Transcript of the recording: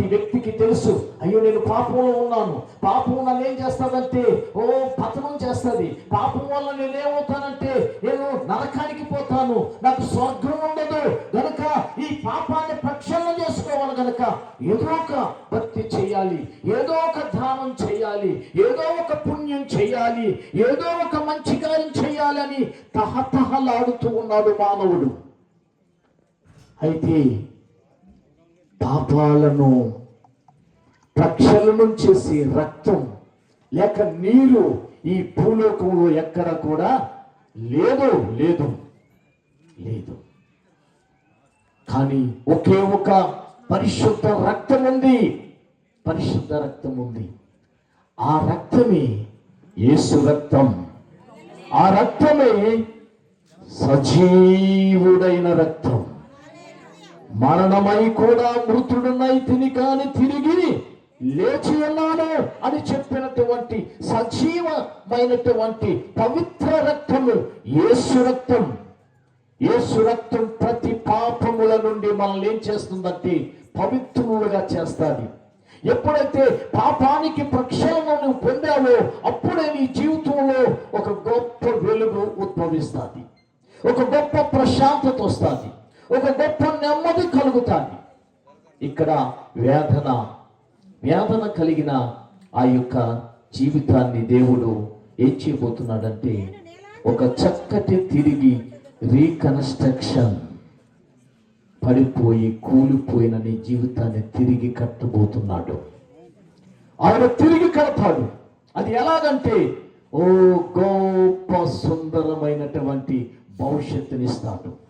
ప్రతి వ్యక్తికి తెలుసు. అయ్యో నేను పాపంలో ఉన్నాను. పాపం నన్ను ఏం చేస్తాదంటే ఓ పతనం చేస్తుంది. పాపం వల్ల నేనేమవుతానంటే నేను నరకానికి పోతాను. నాకు స్వర్గం ఉండదు. గనుక ఈ పాపాన్ని ప్రక్షాళన చేసుకోవాలి గనుక. ఏదో ఒక భక్తి చేయాలి. ఏదో ఒక దానం చేయాలి. ఏదో ఒక పుణ్యం చేయాలి. ఏదో ఒక మంచి కార్యం చేయాలని తహతహలాడుతూ ఉన్నాడు మానవుడు. అయితే పాపాలను ప్రక్షాళనం చేసే రక్తం లేక నీరు ఈ భూలోకంలో ఎక్కడ కూడా లేదు లేదు లేదు. కానీ ఒకే ఒక పరిశుద్ధ రక్తం ఉంది పరిశుద్ధ రక్తం ఉంది. ఆ రక్తమే యేసు రక్తం. ఆ రక్తమే సజీవుడైన రక్తం. మరణమై కూడా మృతుడునై తిని కాని తిరిగి లేచి ఉన్నాను అని చెప్పినటువంటి సజీవమైనటువంటి పవిత్ర రక్తము యేసు రక్తం. యేసు రక్తం ప్రతి పాపముల నుండి మనల్ని ఏం చేస్తుందంటే పవిత్రులుగా చేస్తాది. ఎప్పుడైతే పాపానికి ప్రక్షాళన నువ్వు పొందావో అప్పుడే నీ జీవితంలో ఒక గొప్ప వెలుగు ఉద్భవిస్తుంది. ఒక గొప్ప ప్రశాంతత వస్తుంది. ఒక గొప్ప నెమ్మది కలుగుతాను ఇక్కడ వేదన వేదన కలిగిన ఆ యొక్క జీవితాన్ని దేవుడు ఏం చేయబోతున్నాడంటే ఒక చక్కటి తిరిగి రీకన్స్ట్రక్షన్ పడిపోయి కూలిపోయిన నీ జీవితాన్ని తిరిగి కట్టబోతున్నాడు. ఆయన తిరిగి కడతాడు. అది ఎలాగంటే ఓ గొప్ప సుందరమైనటువంటి భవిష్యత్తునిస్తాడు.